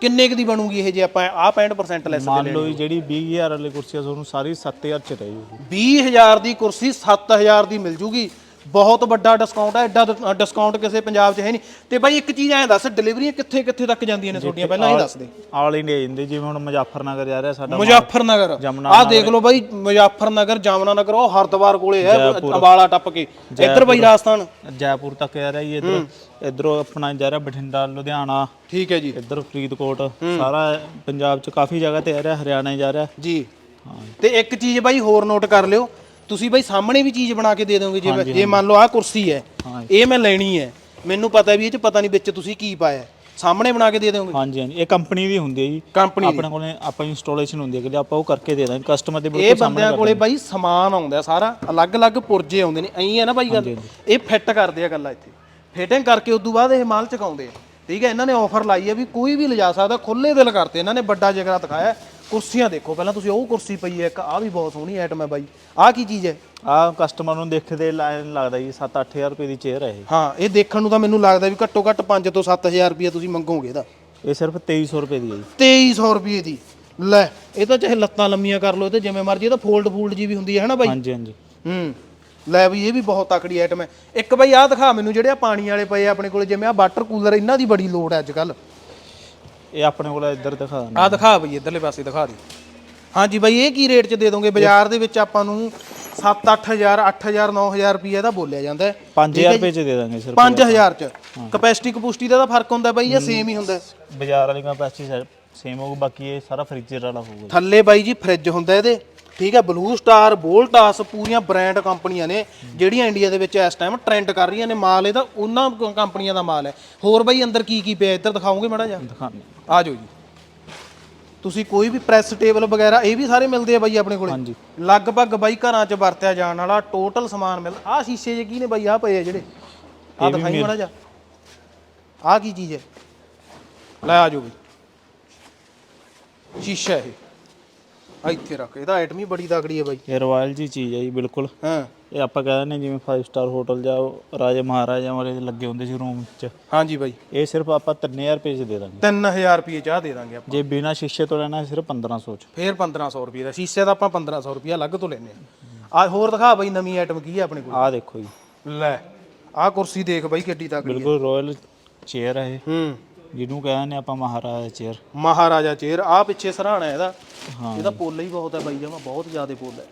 ਕਿੰਨੇ ਕੁ ਦੀ ਬਣੂਗੀ ਇਹ ਜੇ ਆਪਾਂ ਆ 65% ਲੈਸ ਮੰਨ ਲਓ ਜਿਹੜੀ 20000 ਵਾਲੀ ਕੁਰਸੀ ਆ ਤੁਹਾਨੂੰ ਸਾਰੀ 7000 ਚ ਰਹੇਗੀ। 20000 ਦੀ ਕੁਰਸੀ 7000 ਦੀ ਮਿਲ ਜੂਗੀ। ਬਹੁਤ ਵੱਡਾ ਡਿਸਕਾਊਂਟ ਹੈ ਐਡਾ ਡਿਸਕਾਊਂਟ ਕਿਸੇ ਪੰਜਾਬ 'ਚ ਹੈ ਨਹੀਂ। ਤੇ ਬਾਈ ਇੱਕ ਚੀਜ਼ ਐਂ ਦੱਸ ਡਿਲੀਵਰੀਆਂ ਕਿੱਥੇ ਕਿੱਥੇ ਤੱਕ ਜਾਂਦੀਆਂ ਨੇ ਤੁਹਾਡੀਆਂ? ਪਹਿਲਾਂ ਇਹ ਦੱਸ ਦੇ। ਆਲ ਇੰਡੀਆ ਜਾਂਦੇ ਜਿਵੇਂ ਹੁਣ ਮੁਜ਼ੱਫਰਨਗਰ ਜਾ ਰਿਹਾ ਸਾਡਾ ਮੁਜ਼ੱਫਰਨਗਰ। ਆਹ ਦੇਖ ਲਓ ਬਾਈ ਮੁਜ਼ੱਫਰਨਗਰ ਜਾਮਨਾ ਨਗਰ ਉਹ ਹਰਦੁਆਰ ਕੋਲੇ ਹੈ ਅੰਬਾਲਾ ਟੱਪ ਕੇ। ਇੱਧਰ ਬਾਈ ਰਾਜਸਥਾਨ। ਜੈਪੁਰ ਤੱਕ ਜਾ ਰਿਹਾ ਜੀ ਇਧਰ। ਇਧਰੋਂ ਆਪਣਾ ਜਾ ਰਿਹਾ ਬਠਿੰਡਾ ਲੁਧਿਆਣਾ। ਠੀਕ ਹੈ ਜੀ। ਇਧਰ ਫਰੀਦਕੋਟ। ਸਾਰਾ ਪੰਜਾਬ ਚ ਕਾਫੀ ਜਗ੍ਹਾ ਤੇ ਆ ਰਿਹਾ ਹਰਿਆਣਾ ਜਾ ਰਿਹਾ। ਜੀ। ਤੇ ਇੱਕ ਚੀਜ਼ ਬਾਈ ਹੋਰ ਨੋਟ ਕਰ ਲਿਓ ਤੁਸੀਂ ਬਾਈ ਸਾਹਮਣੇ ਵੀ ਚੀਜ਼ ਬਣਾ ਕੇ ਦੇ ਦੋਗੇ ਜੇ ਜੇ ਮੰਨ ਲਓ ਆਹ ਕੁਰਸੀ ਹੈ ਇਹ ਮੈਂ ਲੈਣੀ ਹੈ ਮੈਨੂੰ ਪਤਾ ਵੀ ਇਹ ਚ ਪਤਾ ਨਹੀਂ ਵਿੱਚ ਤੁਸੀਂ ਕੀ ਪਾਇਆ ਹੈ। ਸਾਹਮਣੇ ਬਣਾ ਕੇ ਦੇ ਦੋਗੇ? ਹਾਂਜੀ ਹਾਂਜੀ। ਇਹ ਕੰਪਨੀ ਦੀ ਹੁੰਦੀ ਹੈ ਜੀ। ਕੰਪਨੀ ਆਪਣੇ ਕੋਲੇ ਆਪਾਂ ਇੰਸਟਾਲੇਸ਼ਨ ਹੁੰਦੀ ਹੈ ਕਿ ਆਪਾਂ ਉਹ ਕਰਕੇ ਦੇ ਦਾਂਗੇ ਕਸਟਮਰ ਦੇ ਇਹ ਬਿਲਕੁਲ ਬੰਦਿਆਂ ਕੋਲੇ ਬਾਈ ਸਮਾਨ ਆਉਂਦਾ ਸਾਰਾ ਅਲੱਗ-ਅਲੱਗ ਪੁਰਜੇ ਆਉਂਦੇ ਨੇ। ਐਂ ਹੈ ਨਾ ਬਾਈ ਗੱਲ? ਇਹ ਫਿੱਟ ਕਰਦੇ ਆ ਗੱਲਾਂ ਇੱਥੇ। ਫਿਟਿੰਗ ਕਰਕੇ ਉਦੋਂ ਬਾਅਦ ਇਹ ਮਾਲ ਚਕਾਉਂਦੇ ਆ। ਠੀਕ ਹੈ ਇਹਨਾਂ ਨੇ ਆਫਰ ਲਾਈ ਹੈ ਵੀ ਕੋਈ ਵੀ ਲਿਜਾ ਸਕਦਾ ਖੁੱਲੇ ਦਿਲ ਕਰਤੇ ਇਹਨਾਂ ਨੇ ਵੱਡਾ ਜਿਗਰਾ ਦਿਖਾਇਆ। ਹੈ। ਕੁਰਸੀਆਂ ਦੇਖੋ ਪਹਿਲਾਂ ਤੁਸੀਂ ਉਹ ਕੁਰਸੀ ਪਈ ਹੈ ਇੱਕ ਆ ਵੀ ਬਹੁਤ ਸੋਹਣੀ ਆਈਟਮ ਹੈ ਬਾਈ। ਆਹ ਕੀ ਚੀਜ਼ ਹੈ? ਆ ਕਸਟਮਰ ਨੂੰ ਦੇਖਦੇ ਲਾਈਨ ਲੱਗਦਾ ਜੀ 7-8000 ਰੁਪਏ ਦੀ ਚੇਅਰ ਹੈ ਇਹ। ਹਾਂ ਇਹ ਦੇਖਣ ਨੂੰ ਤਾਂ ਮੈਨੂੰ ਲੱਗਦਾ ਵੀ ਘੱਟੋ ਘੱਟ 5 ਤੋਂ 7000 ਰੁਪਏ ਤੁਸੀਂ ਮੰਗੋਗੇ ਇਹਦਾ। ਇਹ ਸਿਰਫ 2300 ਰੁਪਏ ਦੀ ਹੈ ਜੀ। 2300 ਰੁਪਏ ਦੀ। ਲੈ ਇਹ ਤਾਂ ਚਾਹੇ ਲੱਤਾਂ ਲੰਮੀਆਂ ਕਰ ਲਓ ਇਹ ਤੇ ਜਿਵੇਂ ਮਰਜ਼ੀ ਇਹ ਤਾਂ ਫੋਲਡ ਫੂਲਡ ਜੀ ਵੀ ਹੁੰਦੀ ਹੈ ਹਨਾ ਬਾਈ? ਹਾਂਜੀ ਹਾਂਜੀ। ਹੂੰ। ਲੈ ਵੀ ਇਹ ਵੀ ਬਹੁਤ ਤਕੜੀ ਆਈਟਮ ਹੈ। ਇੱਕ ਬਈ ਆਹ ਦਿਖਾ ਮੈਨੂੰ ਜਿਹੜੇ ਆ ਪਾਣੀ ਵਾਲੇ ਪਏ ਆ ਆਪਣੇ ਕੋਲੇ ਜਿਵੇਂ ਆ ਵਾਟਰ ਕੂਲਰ ਇਹਨਾਂ ਦੀ ਬੜੀ ਲੋੜ ਹੈ ਅੱਜ ਕੱਲ ਇਹ ਆਪਣੇ ਕੋਲ ਇੱਧਰ ਦਿਖਾ ਦਿੰਦੇ ਆਹ ਦਿਖਾ ਬਈ ਇਧਰਲੇ ਪਾਸੇ ਦਿਖਾ ਦੇ। ਹਾਂਜੀ ਬਾਈ ਇਹ ਕੀ ਰੇਟ 'ਚ ਦੇ ਦੋਗੇ? ਬਾਜ਼ਾਰ ਦੇ ਵਿੱਚ ਆਪਾਂ ਨੂੰ 7-8000 8000 9000 ਰੁਪਏ ਦਾ ਬੋਲਿਆ ਜਾਂਦਾ ਹੈ। 5000 ਰੁਪਏ ਚ ਦੇ ਦਾਂਗੇ ਸਿਰਫ। 5000 'ਚ। ਕਪੈਸਿਟੀ ਕਪੂਸਟੀ ਦਾ ਤਾਂ ਫ਼ਰਕ ਹੁੰਦਾ ਬਾਈ ਜਾਂ ਸੇਮ ਹੀ ਹੁੰਦਾ? ਬਾਜ਼ਾਰ ਵਾਲੀ ਕਪੈਸਿਟੀ ਸੇਮ ਹੋਊ ਬਾਕੀ ਇਹ ਸਾਰਾ ਫ੍ਰੀਜ਼ਰ ਵਾਲਾ ਹੋਊਗਾ। ਥੱਲੇ ਬਾਈ ਜੀ ਫ੍ਰਿਜ ਹੁੰਦਾ ਇਹਦੇ। ਠੀਕ ਹੈ ਬਲੂ ਸਟਾਰ ਵੋਲਟਾਸ ਪੂਰੀਆਂ ਬ੍ਰਾਂਡ ਕੰਪਨੀਆਂ ਨੇ ਜਿਹੜੀਆਂ ਇੰਡੀਆ ਦੇ ਵਿੱਚ ਇਸ ਟਾਈਮ ਟ੍ਰੈਂਡ ਕਰ ਰਹੀਆਂ ਨੇ। ਮਾਲ ਇਹਦਾ ਉਹਨਾਂ ਕੰਪਨੀਆਂ ਦਾ ਮਾਲ ਹੈ। ਹੋਰ ਬਾਈ ਅੰਦਰ ਕੀ ਕੀ ਪਿਆ? ਇੱਧਰ ਦਿਖਾਓਗੇ ਮਾੜਾ ਜਿਹਾ? ਦਿਖਾਣੇ ਆ ਜਾਓ ਜੀ। ਤੁਸੀਂ ਕੋਈ ਵੀ ਪ੍ਰੈਸ ਟੇਬਲ ਵਗੈਰਾ ਇਹ ਵੀ ਸਾਰੇ ਮਿਲਦੇ ਆ ਬਾਈ ਆਪਣੇ ਕੋਲੇ? ਹਾਂਜੀ। ਲਗਭਗ ਬਾਈ ਘਰਾਂ 'ਚ ਵਰਤਿਆ ਜਾਣ ਵਾਲਾ ਟੋਟਲ ਸਮਾਨ ਮਿਲ ਆ ਸ਼ੀਸ਼ੇ ਜੇ ਕੀ ਨੇ ਬਾਈ ਆ ਪਏ ਆ ਜਿਹੜੇ। ਆ ਦਿਖਾਈ ਮਾੜਾ ਜਿਹਾ। ਆ ਕੀ ਚੀਜ਼ ਹੈ? ਲੈ ਆ ਜਾਓ ਬਈ। ਸ਼ੀਸ਼ਾ ਇਹ। ਇੱਥੇ ਰੱਖ ਇਹਦਾ ਆਈਟਮ ਹੀ ਬੜੀ ਤਕੜੀ ਹੈ ਬਾਈ। ਇਹ ਰਾਇਲ ਜੀ ਚੀਜ਼ ਹੈ ਜੀ ਬਿਲਕੁਲ। ਹਾਂ। ਇਹ ਆਪਾਂ ਕਹਿ ਦਿੰਦੇ ਜਿਵੇਂ 5 ਸਟਾਰ ਹੋਟਲ ਜਾਂ ਉਹ ਰਾਜੇ ਮਹਾਰਾਜਾ ਵਾਲੇ ਲੱਗੇ ਹੁੰਦੇ ਸੀ ਰੂਮ 'ਚ ਹਾਂਜੀ ਬਾਈ। ਇਹ ਸਿਰਫ ਆਪਾਂ 3000 ਰੁਪਏ 'ਚ ਦੇ ਦਾਂਗੇ। 3000 ਰੁਪਏ ਚਾਹ ਦੇ ਦਾਂਗੇ ਆਪਾਂ। ਜੇ ਬਿਨਾ ਸ਼ੀਸ਼ੇ ਤੋਂ ਲੈਣਾ ਸਿਰਫ 1500 'ਚ। ਫੇਰ 1500 ਰੁਪਏ ਦਾ। ਸ਼ੀਸ਼ੇ ਦਾ ਆਪਾਂ 1500 ਰੁਪਏ ਅਲੱਗ ਤੋਂ ਲੈਨੇ ਆ ਆ ਹੋਰ ਦਿਖਾ ਬਾਈ ਨਵੀਂ ਆਈਟਮ ਕੀ ਹੈ ਆਪਣੇ ਕੋਲ। ਆਹ ਦੇਖੋ ਜੀ। ਲੈ ਆ ਕੁਰਸੀ ਦੇਖ ਬਾਈ ਕਿੱਡੀ ਤਕੜੀ ਹੈ ਬਿਲਕੁਲ ਰਾਇਲ ਚੇਅਰ ਹੈ ਇਹ। ਹੂੰ। ਜਿਹਨੂੰ ਕਹਿੰਦੇ ਆਪਾਂ ਮਹਾਰਾਜਾ ਚੇਅਰ ਮਹਾਰਾਜਾ ਚੇਅਰ ਆ ਪਿੱਛੇ ਸਰਾਣਾ ਇਹਦਾ। ਇਹਦਾ ਪੁੱਲ ਹੀ ਬਹੁਤ ਹੈ ਬਾਈ ਜਮਾ ਬਹੁਤ ਜ਼ਿਆਦਾ ਪੁੱਲ ਹੈ।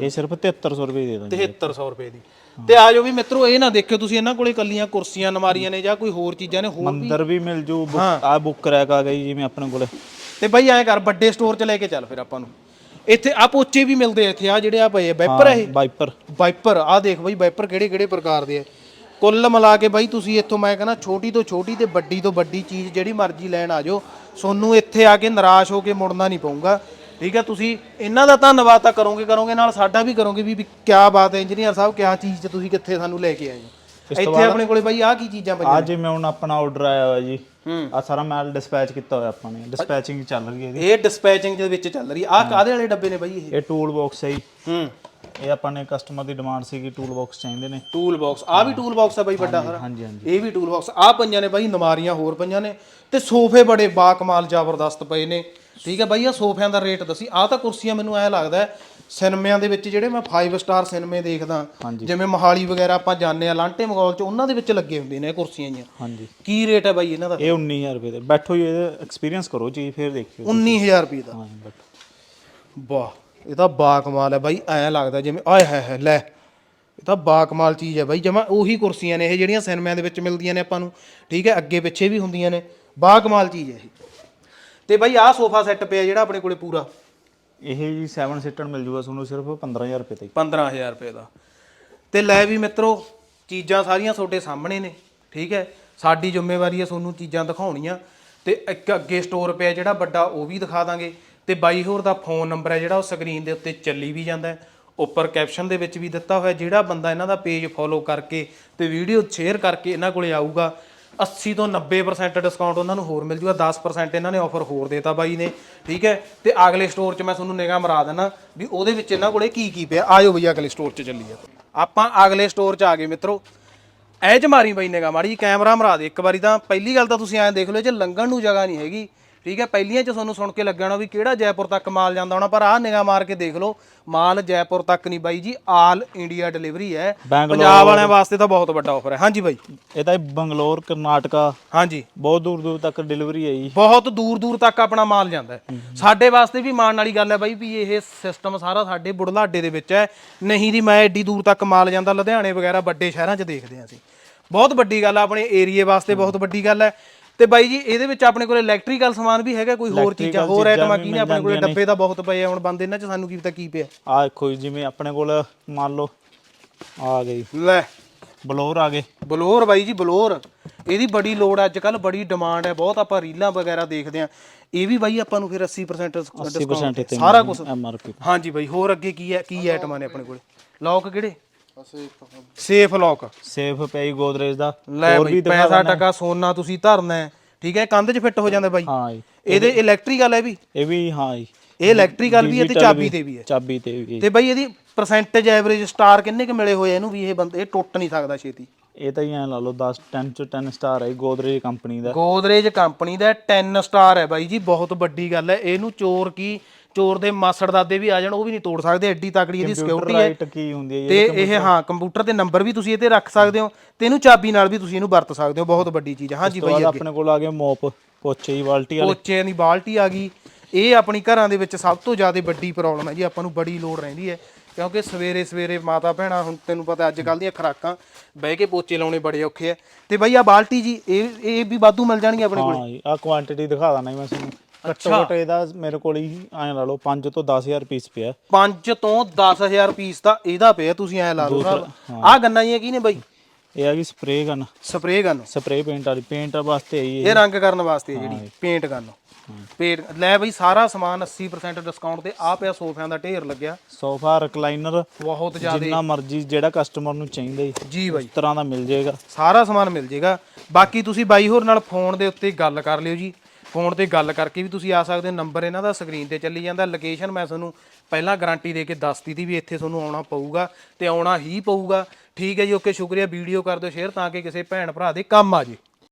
ਇਹ ਸਿਰਫ 7300 ਰੁਪਏ ਦੇ ਦਾਂਗੇ 7300 ਰੁਪਏ ਦੀ। ਤੇ ਆ ਜਾਓ ਵੀ ਮਿੱਤਰੋ ਇਹ ਨਾ ਦੇਖਿਓ ਤੁਸੀਂ ਇਹਨਾਂ ਕੋਲੇ ਕੱਲੀਆਂ ਕੁਰਸੀਆਂ ਨਮਾਰੀਆਂ ਨੇ ਜਾਂ ਕੋਈ ਹੋਰ ਚੀਜ਼ਾਂ ਨੇ ਹੋਰ ਮੰਦਰ ਵੀ ਮਿਲ ਜੂ ਆ ਬੁੱਕ ਰੈਕ ਆ ਗਈ ਜਿਵੇਂ ਆਪਣੇ ਕੋਲੇ। ਤੇ ਬਾਈ ਐਂ ਕਰ ਵੱਡੇ ਸਟੋਰ 'ਚ ਲੈ ਕੇ ਚੱਲ ਫਿਰ ਆਪਾਂ ਨੂੰ। ਇੱਥੇ ਆ ਪੋਚੇ ਵੀ ਮਿਲਦੇ ਆ ਇੱਥੇ ਆ ਜਿਹੜੇ ਆ ਪਏ ਆ ਵਾਈਪਰ ਆ ਇਹ? ਵਾਈਪਰ। ਵਾਈਪਰ ਆ ਦੇਖ ਬਾਈ ਵਾਈਪਰ ਕਿਹੜੇ ਕਿਹੜੇ ਪ੍ਰਕਾਰ ਦੇ ਆ। ਕੁੱਲ ਮਿਲਾ ਕੇ ਬਾਈ ਤੁਸੀਂ ਇੱਥੋਂ ਮੈਂ ਕਹਿੰਦਾ ਛੋਟੀ ਤੋਂ ਛੋਟੀ ਤੇ ਵੱਡੀ ਤੋਂ ਵੱਡੀ ਚੀਜ਼ ਜਿਹੜੀ ਮਰਜ਼ੀ ਲੈਣ ਆ ਜਾਓ ਤੁਹਾਨੂੰ ਇੱਥੇ ਆ ਕੇ ਨਿਰਾਸ਼ ਹੋ ਕੇ ਮੁੜਨਾ ਨਹੀਂ ਪਊਗਾ। ਠੀਕ ਹੈ ਤੁਸੀਂ ਇਹਨਾਂ ਦਾ ਧੰਨਵਾਦ ਤਾਂ ਕਰੋਗੇ ਕਰੋਗੇ ਨਾਲ ਸਾਡਾ ਵੀ ਕਰੋਗੇ ਵੀ ਕਿਆ ਬਾਤ ਹੈ ਇੰਜੀਨੀਅਰ ਸਾਹਿਬ ਕਿਆ ਚੀਜ਼ 'ਚ ਤੁਸੀਂ ਕਿੱਥੇ ਸਾਨੂੰ ਲੈ ਕੇ ਆਏ ਹੋ? ਇੱਥੇ ਆਪਣੇ ਕੋਲੇ ਬਾਈ ਆਹ ਕੀ ਚੀਜ਼ਾਂ ਪਈਆਂ ਆ ਜਿਵੇਂ ਹੁਣ ਆਪਣਾ ਆਰਡਰ ਆਇਆ ਹੋਇਆ ਜੀ। ਆ ਸਾਰਾ ਮਾਲ ਡਿਸਪੈਚ ਕੀਤਾ ਹੋਇਆ ਆਪਾਂ ਨੇ। ਡਿਸਪੈਚਿੰਗ ਚੱਲ ਰਹੀ ਹੈ ਇਹਦੀ ਇਹ ਡਿਸਪੈਚਿੰਗ ਦੇ ਵਿੱਚ ਚੱਲ ਰਹੀ ਆਹ ਕਾਦੇ ਵਾਲੇ ਡੱਬੇ ਨੇ ਬਾਈ ਇਹ? ਇਹ ਟੂਲ ਬਾਕਸ ਹੈ ਜੀ। ਹੂੰ। ਇਹ ਆਪਾਂ ਨੇ ਕਸਟਮਰ ਦੀ ਡਿਮਾਂਡ ਸੀਗੀ ਟੂਲ ਬਾਕਸ ਚਾਹੀਦੇ ਨੇ। ਟੂਲ ਬਾਕਸ ਆ ਵੀ ਟੂਲ ਬਾਕਸ ਆ ਬਾਈ ਵੱਡਾ ਸਾਰਾ। ਹਾਂਜੀ ਹਾਂਜੀ। ਇਹ ਵੀ ਟੂਲ ਬਾਕਸ ਆ ਪਈਆਂ ਨੇ ਬਾਈ ਨਮਾਰੀਆਂ ਹੋਰ ਪਈਆਂ ਨੇ। ਤੇ ਸੋਫੇ ਬੜੇ ਬਾ ਕਮਾਲ ਜ਼ਬਰਦਸਤ ਪਏ ਨੇ। ਠੀਕ ਹੈ ਬਾਈ ਆ ਸੋਫਿਆਂ ਦਾ ਰੇਟ ਦੱਸੀ। ਆ ਤਾਂ ਕੁਰਸੀਆਂ ਮੈਨੂੰ ਐ ਲੱਗਦਾ ਸਿਨੇਮਿਆਂ ਦੇ ਵਿੱਚ ਜਿਹੜੇ ਮੈਂ 5 ਸਟਾਰ ਸਿਨੇਮੇ ਦੇਖਦਾ। ਜਿਵੇਂ ਮੋਹਾਲੀ ਵਗੈਰਾ ਆਪਾਂ ਜਾਂਦੇ ਆ ਲਾਂਟੇ ਮਗੌਲ ਚ ਉਹਨਾਂ ਦੇ ਵਿੱਚ ਲੱਗੇ ਹੁੰਦੇ ਨੇ ਇਹ ਕੁਰਸੀਆਂ ਜੀਆਂ ਹਾਂਜੀ। ਕੀ ਰੇਟ ਹੈ ਬਾਈ ਇਹਨਾਂ ਦਾ? ਇਹ 19000 ਰੁਪਏ ਦੇ। ਬੈਠੋ ਜੀ ਇਹਦਾ ਐਕਸਪੀਰੀਅੰਸ ਕਰੋ ਜੀ ਫਿਰ ਦੇਖਿਓ 19000 ਰੁਪਏ ਦਾ। ਵਾਹ ਇਹ ਤਾਂ ਬਾ ਕਮਾਲ ਹੈ ਬਾਈ ਐ ਲੱਗਦਾ ਜਿਵੇਂ ਆਏ ਹੈ ਹੈ ਲੈ ਇਹ ਤਾਂ ਬਾ ਕਮਾਲ ਚੀਜ਼ ਹੈ ਬਾਈ ਜਮਾ ਉਹੀ ਕੁਰਸੀਆਂ ਨੇ ਇਹ ਜਿਹੜੀਆਂ ਸਿਨੇਮਿਆਂ ਦੇ ਵਿੱਚ ਮਿਲਦੀਆਂ ਨੇ ਆਪਾਂ ਨੂੰ। ਠੀਕ ਹੈ ਅੱਗੇ ਪਿੱਛੇ ਵੀ ਹੁੰਦੀਆਂ ਨੇ ਬਾ ਕਮਾਲ ਚੀਜ਼ ਹੈ ਇਹ। ਤੇ ਬਾਈ ਆਹ ਸੋਫਾ ਸੈੱਟ ਪਿਆ ਜਿਹੜਾ ਆਪਣੇ ਕੋਲੇ ਪੂਰਾ। ਇਹ ਜੀ 7 ਸੀਟਰ ਮਿਲ ਜੂਗਾ ਤੁਹਾਨੂੰ ਸਿਰਫ 15000 ਰੁਪਏ ਤੇ। 15000 ਰੁਪਏ ਦਾ। ਤੇ ਲੈ ਵੀ ਮਿੱਤਰੋ ਚੀਜ਼ਾਂ ਸਾਰੀਆਂ ਤੁਹਾਡੇ ਸਾਹਮਣੇ ਨੇ ਠੀਕ ਹੈ? ਸਾਡੀ ਜ਼ਿੰਮੇਵਾਰੀ ਹੈ ਤੁਹਾਨੂੰ ਚੀਜ਼ਾਂ ਦਿਖਾਉਣੀਆਂ। ਤੇ ਇੱਕ ਅੱਗੇ ਸਟੋਰ ਪਿਆ ਜਿਹੜਾ ਵੱਡਾ ਉਹ ਵੀ ਦਿਖਾ ਦਾਂਗੇ। ਤੇ ਬਾਈ ਹੋਰ ਦਾ ਫੋਨ ਨੰਬਰ ਹੈ ਜਿਹੜਾ ਉਹ ਸਕਰੀਨ ਦੇ ਉੱਤੇ ਚੱਲੀ ਵੀ ਜਾਂਦਾ ਹੈ। ਉੱਪਰ ਕੈਪਸ਼ਨ ਦੇ ਵਿੱਚ ਵੀ ਦਿੱਤਾ ਹੋਇਆ ਜਿਹੜਾ ਬੰਦਾ ਇਹਨਾਂ ਦਾ ਪੇਜ ਫੋਲੋ ਕਰਕੇ ਤੇ ਵੀਡੀਓ ਸ਼ੇਅਰ ਕਰਕੇ ਇਹਨਾਂ ਕੋਲੇ ਆਊਗਾ। 80 ਤੋਂ 90% ਡਿਸਕਾਊਂਟ ਉਹਨਾਂ ਨੂੰ ਹੋਰ ਮਿਲ ਜੂਗਾ 10% ਇਹਨਾਂ ਨੇ ਆਫਰ ਹੋਰ ਦੇਤਾ ਬਾਈ ਨੇ, ਠੀਕ ਹੈ? ਤੇ ਅਗਲੇ ਸਟੋਰ 'ਚ ਮੈਂ ਤੁਹਾਨੂੰ ਨਿਗਾਹ ਮਰਾ ਦੇਣਾ ਵੀ ਉਹਦੇ ਵਿੱਚ ਇਹਨਾਂ ਕੋਲੇ ਕੀ ਕੀ ਪਿਆ। ਆਜੋ ਬਈ ਅਗਲੇ ਸਟੋਰ 'ਚ ਚੱਲੀਏ। ਆਪਾਂ ਅਗਲੇ ਸਟੋਰ 'ਚ ਆ ਗਏ ਮਿੱਤਰੋ। ਐ ਚ ਮਾਰੀ ਬਈ ਨਿਗਾਹ, ਮਾੜੀ ਜਿਹੀ ਕੈਮਰਾ ਮਰਾ ਦੇ ਇੱਕ ਵਾਰੀ ਤਾਂ। ਪਹਿਲੀ ਗੱਲ ਤਾਂ ਤੁਸੀਂ ਐਂ ਦੇਖ ਲਓ, ਜੇ ਲੰਘਣ ਨੂੰ ਜਗ੍ਹਾ ਨਹੀਂ ਹੈਗੀ ਠੀਕ ਹੈ ਪਹਿਲੀਆਂ ਚ ਤੁਹਾਨੂੰ ਸੁਣ ਕੇ ਲੱਗਿਆ ਹੋਣਾ ਵੀ ਕਿਹੜਾ ਜੈਪੁਰ ਤੱਕ ਮਾਲ ਜਾਂਦਾ ਹੋਣਾ ਪਰ ਆਹ ਨਿਗਾਹ ਮਾਰ ਕੇ ਦੇਖ ਲਓ ਮਾਲ ਜੈਪੁਰ ਤੱਕ ਨਹੀਂ ਬਾਈ ਜੀ ਆਲ ਇੰਡੀਆ ਡਿਲੀਵਰੀ ਹੈ। ਪੰਜਾਬ ਵਾਲਿਆਂ ਵਾਸਤੇ ਤਾਂ ਬਹੁਤ ਵੱਡਾ ਆਫਰ ਹੈ। ਹਾਂਜੀ ਬਾਈ। ਇਹ ਤਾਂ ਬੰਗਲੌਰ ਕਰਨਾਟਕਾ ਹਾਂਜੀ। ਬਹੁਤ ਦੂਰ ਦੂਰ ਤੱਕ ਡਿਲੀਵਰੀ ਹੈ ਜੀ। ਬਹੁਤ ਦੂਰ ਦੂਰ ਤੱਕ ਆਪਣਾ ਮਾਲ ਜਾਂਦਾ ਸਾਡੇ ਵਾਸਤੇ ਵੀ ਮਾਣ ਵਾਲੀ ਗੱਲ ਹੈ ਬਾਈ ਵੀ ਇਹ ਸਿਸਟਮ ਸਾਰਾ ਸਾਡੇ ਬੁਢਲਾਡੇ ਦੇ ਵਿੱਚ ਹੈ। ਨਹੀਂ ਦੀ ਮੈਂ ਐਡੀ ਦੂਰ ਤੱਕ ਮਾਲ ਜਾਂਦਾ ਲੁਧਿਆਣੇ ਵਗੈਰਾ ਵੱਡੇ ਸ਼ਹਿਰਾਂ 'ਚ ਦੇਖਦੇ ਹਾਂ ਅਸੀਂ। ਬਹੁਤ ਵੱਡੀ ਗੱਲ ਆ ਆਪਣੇ ਏਰੀਏ ਵਾਸਤੇ ਬਹੁਤ ਵੱਡੀ ਗੱਲ ਹੈ। ਤੇ ਬਾਈ ਜੀ ਇਹਦੇ ਵਿੱਚ ਆਪਣੇ ਕੋਲ ਇਲੈਕਟ੍ਰੀਕਲ ਸਮਾਨ ਵੀ ਹੈਗਾ ਕੋਈ ਹੋਰ ਚੀਜ਼ਾਂ ਹੋਰ ਆਈਟਮਾਂ ਕੀ ਨੇ ਆਪਣੇ ਕੋਲ। ਡੱਬੇ ਤਾਂ ਬਹੁਤ ਪਏ ਆ ਹੁਣ ਬੰਦ ਇਹਨਾਂ 'ਚ ਸਾਨੂੰ ਕੀ ਪਤਾ ਕੀ ਪਿਆ। ਆ ਦੇਖੋ ਜਿਵੇਂ ਆਪਣੇ ਕੋਲ ਮੰਨ ਲਓ ਆ ਗਈ ਲੈ। ਬਲੌਰ ਆ ਗਏ। ਬਲੋਰ ਬਾਈ ਜੀ ਬਲੋਰ। ਇਹਦੀ ਬੜੀ ਲੋੜ ਹੈ ਅੱਜ ਕੱਲ ਬੜੀ ਡਿਮਾਂਡ ਹੈ ਬਹੁਤ ਆਪਾਂ ਰੀਲਾਂ ਵਗੈਰਾ ਦੇਖਦੇ ਆ। ਇਹ ਵੀ ਬਾਈ ਆਪਾਂ ਨੂੰ ਫਿਰ 80% 80% ਡਿਸਕਾਊਂਟ ਸਾਰਾ ਕੁਝ ਐਮਆਰਪੀ ਹਾਂਜੀ ਬਾਈ ਹੋਰ ਅੱਗੇ ਕੀ ਹੈ ਕੀ ਆਈਟਮਾਂ ਨੇ ਆਪਣੇ ਕੋਲੇ? ਲੌਕ ਕਿਹੜੇ? ਸੇਫ ਲੌਕ ਸੇਫ ਪਿਆ ਜੀ ਗੋਦਰੇਜ ਦਾ। ਲੈ ਹੋਰ ਬਈ ਵੀ ਦਿਖਾ ਪੈਸਾ ਦਿੰਦਾ। ਟਕਾ ਸੋਨਾ ਤੁਸੀਂ ਧਰਨਾ ਹੈ ਠੀਕ ਹੈ? ਕੰਧ 'ਚ ਫਿੱਟ ਹੋ ਜਾਂਦਾ ਬਾਈ। ਹਾਂ ਜੀ। ਇਹਦੇ ਇਲੈਕਟ੍ਰੀਕਲ ਹੈ ਵੀ। ਇਹ ਵੀ ਹਾਂ ਜੀ। ਇਹ ਇਲੈਕਟ੍ਰੀਕਲ ਵੀ ਹੈ ਤੇ Digital ਚਾਬੀ ਤੇ ਵੀ ਹੈ। ਚਾਬੀ ਤੇ ਵੀ ਤੇ ਬਾਈ ਇਹਦੀ ਪਰਸੈਂਟੇਜ ਐਵਰੇਜ ਸਟਾਰ ਕਿੰਨੇ ਕੁ ਮਿਲੇ ਹੋਏ ਆ ਇਹਨੂੰ ਵੀ? ਇਹ ਬੰਦੇ ਇਹ ਟੁੱਟ ਨਹੀਂ ਸਕਦਾ ਛੇਤੀ। ਇਹ ਤਾਂ ਹੀ ਐ ਲਾ ਲਓ 10 10 ਚ 10 ਸਟਾਰ ਹੈ ਗੋਦਰੇਜ ਕੰਪਨੀ ਦਾ। ਗੋਦਰੇਜ ਕੰਪਨੀ ਦਾ 10 ਸਟਾਰ ਹੈ ਬਾਈ ਜੀ ਬਹੁਤ ਵੱਡੀ ਗੱਲ ਹੈ। ਇਹਨੂੰ ਚੋਰ ਕੀ ਚੋਰ ਦੇ ਮਾਸੜ ਦਾਦੇ ਵੀ ਆ ਜਾਣ ਉਹ ਵੀ ਨਹੀਂ ਤੋੜ ਸਕਦੇ ਐਡੀ ਤਕੜੀ ਇਹਦੀ ਸਿਕਿਉਰਿਟੀ ਹੈ। ਰਾਈਟ ਕੀ ਹੁੰਦੀ ਹੈ ਤੇ ਇਹ ਹਾਂ ਕੰਪਿਊਟਰ ਤੇ ਨੰਬਰ ਵੀ ਤੁਸੀਂ ਇਹ ਤੇ ਰੱਖ ਸਕਦੇ ਹੋ ਤੇ ਇਹਨੂੰ ਚਾਬੀ ਨਾਲ ਵੀ ਤੁਸੀਂ ਇਹਨੂੰ ਵਰਤ ਸਕਦੇ ਹੋ ਬਹੁਤ ਵੱਡੀ ਚੀਜ਼ ਹੈ ਹਾਂਜੀ ਬਾਈ ਆਪਣੇ ਕੋਲ ਆ ਗਏ ਮੋਪ ਪੋਚੇ ਜੀ ਬਾਲਟੀ ਵਾਲੇ। ਪੋਚਿਆਂ ਦੀ ਬਾਲਟੀ ਆ ਗਈ। ਇਹ ਆਪਣੀ ਘਰਾਂ ਦੇ ਵਿੱਚ ਸਭ ਤੋਂ ਜ਼ਿਆਦਾ ਵੱਡੀ ਪ੍ਰੋਬਲਮ ਹੈ ਜੀ ਆਪਾਂ ਨੂੰ ਬੜੀ ਲੋੜ ਰਹਿੰਦੀ ਹੈ। ਕਿਉਂਕਿ ਸਵੇਰੇ ਸਵੇਰੇ ਮਾਤਾ ਭੈਣਾਂ ਹੁਣ ਤੈਨੂੰ ਪਤਾ ਅੱਜ ਕੱਲ ਦੀਆਂ ਖਰਾਕਾਂ ਬਹਿ ਕੇ ਪੋਚੇ ਲਾਉਣੇ ਬੜੇ ਔਖੇ ਆ। ਤੇ ਬਈ ਆ ਬਾਲਟੀ ਜੀ ਇਹ ਇਹ ਵੀ ਵਾਧੂ ਮਿਲ ਜਾਣਗੇ ਆਪਣੇ ਕੋਲ? ਹਾਂ ਜੀ ਆ ਕੁਆਂਟੀਟੀ ਦਿਖਾ ਦਾਂ ਮੈਂ ਤੁਹਾਨੂੰ। ਘੱਟੋ ਘੱਟ ਇਹਦਾ ਮੇਰੇ ਕੋਲ ਹੀ ਐਂ ਲਾ ਲਓ 5 ਤੋਂ 10000 ਪੀਸ ਪਿਆ। 5 ਤੋਂ 10000 ਪੀਸ ਦਾ ਇਹਦਾ ਪਿਆ ਤੁਸੀਂ ਐ ਲਾ ਲਓ। ਸਾਹਿਬ ਆ ਗੰਨਾਂ ਜੀਆਂ ਕੀ ਨੇ ਬਾਈ? ਇਹ ਆ ਗਈ spray gun spray gun spray paint ਵਾਲੀ ਪੇਂਟ ਵਾਸਤੇ ਆਈ ਇਹ। ਰੰਗ ਕਰਨ ਵਾਸਤੇ ਜਿਹੜੀ ਪੇਂਟ ਗਨ ਪੇਂਟ ਲੈ ਬਈ ਸਾਰਾ ਸਮਾਨ 80% ਡਿਸਕਾਊਂਟ ਤੇ ਆ ਪਿਆ ਸੋਫਿਆਂ ਦਾ ਢੇਰ ਲੱਗਿਆ। ਸੋਫਾ ਰਿਕਲਾਈਨਰ ਬਹੁਤ ਜ਼ਿਆਦਾ। ਜਿੰਨਾ ਮਰਜ਼ੀ ਜਿਹੜਾ ਕਸਟਮਰ ਨੂੰ ਚਾਹੀਦਾ ਜੀ ਜੀ ਬਾਈ। ਇਸ ਤਰ੍ਹਾਂ ਦਾ ਮਿਲ ਜਾਏਗਾ। ਸਾਰਾ ਸਮਾਨ ਮਿਲ ਜੇਗਾ ਬਾਕੀ ਤੁਸੀਂ ਬਾਈ ਹੋਰ ਨਾਲ ਫੋਨ ਦੇ ਉੱਤੇ ਗੱਲ ਕਰ ਲਿਓ ਜੀ। ਫੋਨ ਤੇ ਗੱਲ ਕਰਕੇ ਵੀ ਤੁਸੀਂ ਆ ਸਕਦੇ ਹੋ, ਨੰਬਰ ਇਹਨਾਂ ਦਾ ਸਕਰੀਨ ਤੇ ਚੱਲੀ ਜਾਂਦਾ ਲੋਕੇਸ਼ਨ ਮੈਂ ਤੁਹਾਨੂੰ ਪਹਿਲਾਂ ਗਾਰੰਟੀ ਦੇ ਕੇ ਦੱਸਤੀ ਸੀ ਵੀ ਇੱਥੇ ਤੁਹਾਨੂੰ ਆਉਣਾ ਪਊਗਾ ਤੇ ਆਉਣਾ ਹੀ ਪਊਗਾ। ਠੀਕ ਹੈ ਜੀ ਓਕੇ ਸ਼ੁਕਰੀਆ ਵੀਡੀਓ ਕਰ ਦਿਓ ਸ਼ੇਅਰ ਤਾਂ ਕਿ ਕਿਸੇ ਭੈਣ ਭਰਾ ਦੇ ਕੰਮ ਆ ਜੇ।